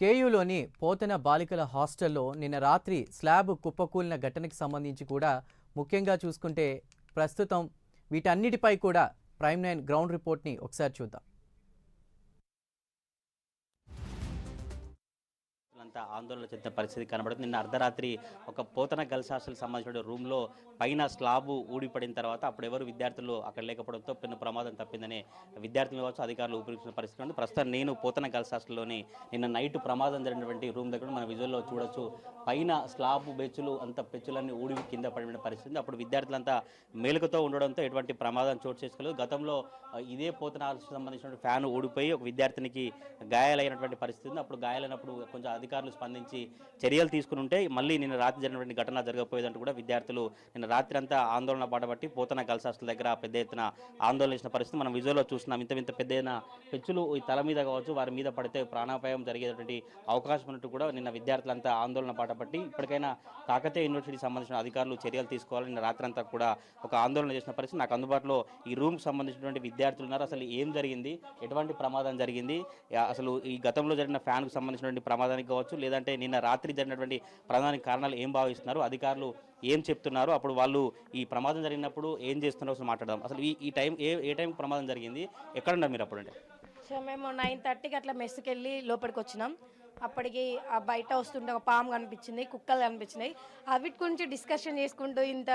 కేయూలోని పోతన బాలికల హాస్టల్లో నిన్న రాత్రి స్లాబ్ కుప్పకూలిన ఘటనకి సంబంధించి కూడా ముఖ్యంగా చూసుకుంటే ప్రస్తుతం వీటన్నిటిపై కూడా ప్రైమ్ నైన్ గ్రౌండ్ రిపోర్ట్ని ఒకసారి చూద్దాం. అంత ఆందోళన చెందిన పరిస్థితి కనబడుతుంది. నిన్న అర్ధరాత్రి ఒక పోతన గర్ల్స్ హాస్టల్ సంబంధించిన రూమ్లో పైన స్లాబు ఊడిపడిన తర్వాత అప్పుడు ఎవరు విద్యార్థులు అక్కడ లేకపోవడంతో పెన్ను ప్రమాదం తప్పిందని విద్యార్థులు కావచ్చు అధికారులు ఊపిరిస్తున్న పరిస్థితి ఉంది. ప్రస్తుతం నేను పోతన గర్ల్స్ హాస్టల్లోని నిన్న నైట్ ప్రమాదం జరిగినటువంటి రూమ్ దగ్గర మన విజువల్లో చూడొచ్చు. పైన స్లాబ్ బెచ్చులు అంత బెచ్చులన్నీ ఊడి కింద పడిన పరిస్థితి అప్పుడు విద్యార్థులంతా మేలుకతో ఉండడంతో ఎటువంటి ప్రమాదం చోటు చేసుకోలేదు. గతంలో ఇదే పోతన హాస్టల్ సంబంధించిన ఫ్యాన్ ఊడిపోయి ఒక విద్యార్థినికి గాయాలైనటువంటి పరిస్థితి ఉంది. అప్పుడు గాయాలైనప్పుడు కొంచెం అధికారులు స్పందించి చర్యలు తీసుకుని ఉంటే మళ్ళీ నిన్న రాత్రి జరిగినటువంటి ఘటన జరగకపోయేదంటూ కూడా విద్యార్థులు నిన్న రాత్రి అంతా ఆందోళన బాటబట్టి పోతన గర్ల్స్ హాస్టల్ దగ్గర పెద్ద ఎత్తున ఆందోళన చేసిన పరిస్థితి మనం విజువల్లో చూస్తున్నాం. ఇంత ఇంత పెద్ద పెచ్చులు ఈ తల మీద కావచ్చు వారి మీద పడితే ప్రాణాపాయం జరిగేటువంటి అవకాశం ఉన్నట్టు కూడా నిన్న విద్యార్థులంతా ఆందోళన బాటపట్టి ఇప్పటికైనా కాకతీయ యూనివర్సిటీకి సంబంధించిన అధికారులు చర్యలు తీసుకోవాలి. నిన్న రాత్రి అంతా కూడా ఒక ఆందోళన చేసిన పరిస్థితి. నాకు అందుబాటులో ఈ రూమ్కి సంబంధించినటువంటి విద్యార్థులు ఉన్నారు. అసలు ఏం జరిగింది? ఎటువంటి ప్రమాదం జరిగింది? అసలు ఈ గతంలో జరిగిన ఫ్యాన్కు సంబంధించినటువంటి ప్రమాదానికి కావచ్చు లేదంటే నిన్న రాత్రి జరిగినటువంటి ప్రధానికి కారణాలు ఏం భావిస్తున్నారు అధికారులు ఏం చెప్తున్నారు అప్పుడు వాళ్ళు ఈ ప్రమాదం జరిగినప్పుడు ఏం చేస్తున్నారో అసలు మాట్లాడదాం. అసలు ఈ ఈ టైం ఏ ఏ టైం ప్రమాదం జరిగింది? ఎక్కడ ఉన్నారు మీరు అప్పుడు అంటే సో మేము నైన్ థర్టీకి అట్లా మెస్కి వెళ్ళి లోపలికి వచ్చినాం. అప్పటికి ఆ బయట వస్తుంటే ఒక పాము కనిపించింది కుక్కలు కనిపించినాయి. అవిటి గురించి డిస్కషన్ చేసుకుంటూ ఇంత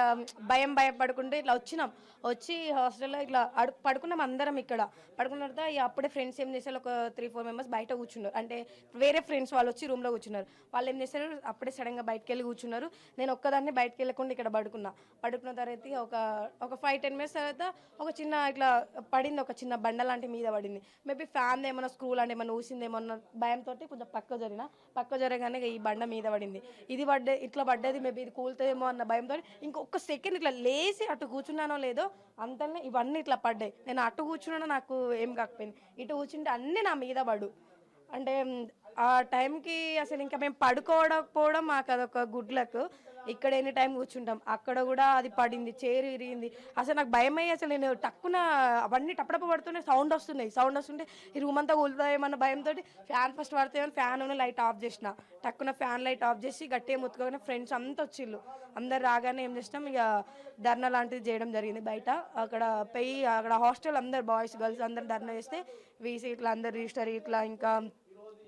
భయం భయపడుకుంటూ ఇట్లా వచ్చినాం. వచ్చి హాస్టల్లో ఇట్లా అడు పడుకున్నాం అందరం ఇక్కడ. పడుకున్న తర్వాత అప్పుడే ఫ్రెండ్స్ ఏం చేశారు? ఒక త్రీ ఫోర్ మెంబర్స్ బయట కూర్చున్నారు. అంటే వేరే ఫ్రెండ్స్ వాళ్ళు వచ్చి రూమ్లో కూర్చున్నారు. వాళ్ళు ఏం చేశారు? అప్పుడే సడన్గా బయటకు వెళ్ళి కూర్చున్నారు. నేను ఒక్కదాన్ని బయటకు వెళ్ళకుండా ఇక్కడ పడుకున్నా. పడుకున్న తర్వాత ఒక ఒక ఫైవ్ టెన్ మినిట్స్ తర్వాత ఒక చిన్న ఇట్లా పడింది. ఒక చిన్న బండ లాంటి మీద పడింది. మేబీ ఫ్యాన్ ఏమైనా స్క్రూ లాంటి ఏమైనా ఊసిందేమో భయంతో కొంచెం పక్క జరిగిన పక్క జరగానే ఈ బండ మీద పడింది. ఇది పడ్డే ఇట్లా పడ్డది మేబీ ఇది కూలుతుందేమో అన్న భయంతో ఇంకొక సెకండ్ ఇట్లా లేచి అటు కూర్చున్నానో లేదో అంతనే ఇవన్నీ ఇట్లా పడ్డాయి. నేను అటు కూర్చున్నానో నాకు ఏం కాకపోయింది. ఇటు కూర్చుంటే అన్నీ నా మీద పడు. అంటే ఆ టైంకి అసలు ఇంకా మేము పడుకోవడం మాకు అదొక గుడ్ లక్. ఇక్కడ ఎన్ని టైం కూర్చుంటాం. అక్కడ కూడా అది పడింది చేరు ఇరిగింది అసలు నాకు భయం అయ్యి అసలు నేను టక్కున అవన్నీ టప్పటప్ప పడుతున్నాయి సౌండ్ వస్తున్నాయి. సౌండ్ వస్తుంటే ఈ రూమ్ అంతా కూలుతాయేమన్న భయంతో ఫ్యాన్ ఫస్ట్ పడతాయని ఫ్యాన్ లైట్ ఆఫ్ చేసిన. టక్కున ఫ్యాన్ లైట్ ఆఫ్ చేసి గట్టిగా ముత్తుకోగానే ఫ్రెండ్స్ అంతా వచ్చిళ్ళు. అందరు రాగానే ఏం చేసినాం ఇక ధర్నా లాంటిది చేయడం జరిగింది బయట. అక్కడ పోయి అక్కడ హాస్టల్ అందరు బాయ్స్ గర్ల్స్ అందరు ధర్నా చేస్తే వీసీ ఇట్లా అందరు రిజిస్టర్ ఇట్లా ఇంకా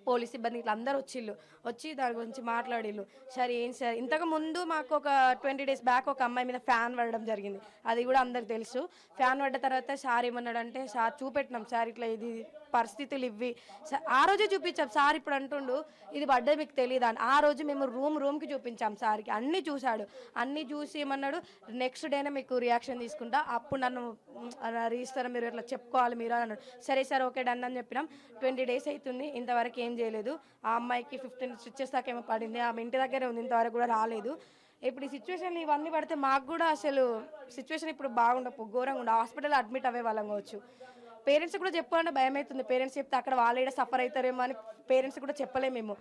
పోలీస్ సిబ్బంది ఇట్లా అందరూ వచ్చిళ్ళు. వచ్చి దాని గురించి మాట్లాడిళ్ళు. సరే ఏం సార్. ఇంతకు ముందు మాకు ఒక ట్వంటీ డేస్ బ్యాక్ ఒక అమ్మాయి మీద ఫ్యాన్ పడడం జరిగింది. అది కూడా అందరికి తెలుసు. ఫ్యాన్ పడ్డ తర్వాత సార్ ఏమన్నాడంటే సార్ చూపెట్టినాం సార్ ఇట్లా ఇది పరిస్థితులు ఇవి ఆ రోజే చూపించాం. సార్ ఇప్పుడు అంటుండు ఇది పడ్డది మీకు తెలియదు అని. ఆ రోజు మేము రూమ్ రూమ్కి చూపించాం సార్కి. అన్నీ చూశాడు. అన్నీ చూసి ఏమన్నాడు నెక్స్ట్ డేనే మీకు రియాక్షన్ తీసుకుంటా. అప్పుడు నన్ను రీస్తారా మీరు ఇట్లా చెప్పుకోవాలి మీరు అని అన్నాడు. సరే సార్ ఓకే డన్ అని చెప్పినాం. ట్వంటీ డేస్ అవుతుంది ఇంతవరకు ఏం చేయలేదు. ఆ అమ్మాయికి ఫిఫ్టీన్ స్టిచ్చెస్ దాకా ఏమో పడింది. ఆమె ఇంటి దగ్గరే ఉంది. ఇంతవరకు కూడా రాలేదు. ఇప్పుడు ఈ సిచ్యువేషన్ ఇవన్నీ పడితే మాకు కూడా అసలు సిచ్యువేషన్ ఇప్పుడు బాగుండవు ఘోరంగా ఉండ హాస్పిటల్ అడ్మిట్ అవ్వే వాళ్ళం కావచ్చు. పేరెంట్స్ కూడా చెప్పాలంటే భయం అవుతుంది పేరెంట్స్ చెప్తే అక్కడ వాళ్ళు ఏడ సఫర్ అవుతారేమో అని పేరెంట్స్ కూడా చెప్పలేము మేము.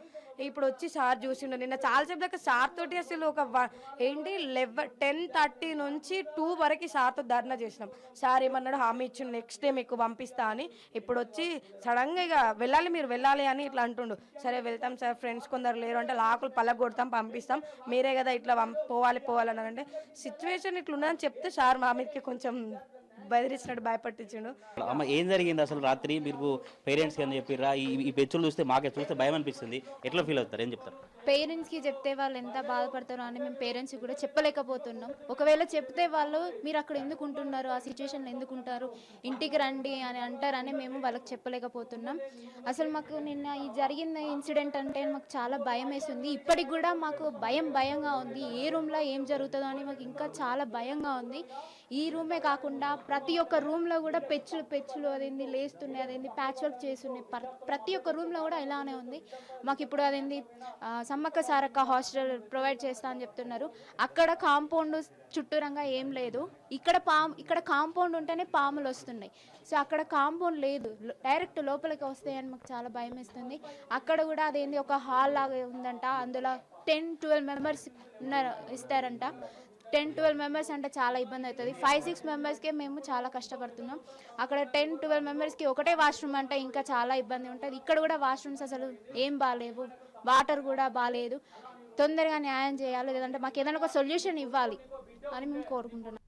ఇప్పుడు వచ్చి సార్ చూసిండు. నిన్న చాలా సేపు దాకా సార్ తోటి అసలు ఒక ఏంటి? లెవెన్ టెన్ థర్టీ నుంచి టూ వరకు సార్తో ధర్నా చేసినాం. సార్ ఏమన్నాడు? హామీ ఇచ్చిండు. నెక్స్ట్ డే మీకు పంపిస్తా అని. ఇప్పుడు వచ్చి సడన్గా ఇక వెళ్ళాలి మీరు వెళ్ళాలి అని ఇట్లా అంటుండు. సరే వెళ్తాం సార్. ఫ్రెండ్స్ కొందరు లేరు అంటే లాకులు పలగొడతాం కొడతాం పంపిస్తాం. మీరే కదా ఇట్లా పోవాలి పోవాలని అంటే సిచ్యువేషన్ ఇట్లా ఉందని చెప్తే సార్ మా మీదకి కొంచెం బెదిరించినట్టు భయపట్టించిండు. అమ్మ ఏం జరిగింది అసలు రాత్రి? మీరు పేరెంట్స్కి అని చెప్పిర్రా? ఈ పెచ్చులు చూస్తే మాకే చూస్తే భయం అనిపిస్తుంది. ఎట్లా ఫీల్ అవుతారు? ఏం చెప్తారు? పేరెంట్స్కి చెప్తే వాళ్ళు ఎంత బాధపడతారో అని మేము పేరెంట్స్కి కూడా చెప్పలేకపోతున్నాం. ఒకవేళ చెప్తే వాళ్ళు మీరు అక్కడ ఎందుకు ఉంటున్నారు? ఆ సిచ్యువేషన్లో ఎందుకు ఉంటారు? ఇంటికి రండి అని అంటారని మేము వాళ్ళకి చెప్పలేకపోతున్నాం. అసలు మాకు నిన్న ఈ జరిగిన ఇన్సిడెంట్ అంటే మాకు చాలా భయం వేస్తుంది ఇప్పటికి కూడా మాకు భయం భయంగా ఉంది. ఏ రూమ్లో ఏం జరుగుతుందో అని మాకు ఇంకా చాలా భయంగా ఉంది. ఈ రూమే కాకుండా ప్రతి ఒక్క రూమ్లో కూడా పెచ్చులు పెచ్చులు అదేంది లేస్తున్నాయి అదేంది ప్యాచ్ వర్క్ చేస్తున్నాయి ప్రతి ఒక్క రూమ్లో కూడా ఇలానే ఉంది. మాకు ఇప్పుడు అదేంది సమ్మక్క సారక్క హాస్టల్ ప్రొవైడ్ చేస్తా అని చెప్తున్నారు. అక్కడ కాంపౌండ్ చుట్టూరంగా ఏం లేదు. ఇక్కడ పాము ఇక్కడ కాంపౌండ్ ఉంటేనే పాములు వస్తున్నాయి. సో అక్కడ కాంపౌండ్ లేదు. డైరెక్ట్ లోపలికి వస్తాయని మాకు చాలా భయం వేస్తుంది అక్కడ కూడా అదేంది ఒక హాల్ లాగా ఉందంట. అందులో టెన్ ట్వెల్వ్ మెంబర్స్ ఉన్నారు ఇస్తారంట. టెన్ ట్వెల్వ్ మెంబర్స్ అంటే చాలా ఇబ్బంది అవుతుంది. ఫైవ్ సిక్స్ మెంబర్స్కే మేము చాలా కష్టపడుతున్నాం. అక్కడ టెన్ ట్వెల్వ్ మెంబర్స్కి ఒకటే వాష్రూమ్ అంటే ఇంకా చాలా ఇబ్బంది ఉంటుంది. ఇక్కడ కూడా వాష్రూమ్స్ అసలు ఏం బాగాలేవు. వాటర్ కూడా బాగాలేదు. తొందరగా న్యాయం చేయాలి. లేదంటే మాకు ఏదైనా ఒక సొల్యూషన్ ఇవ్వాలి అని మేము కోరుకుంటున్నాం.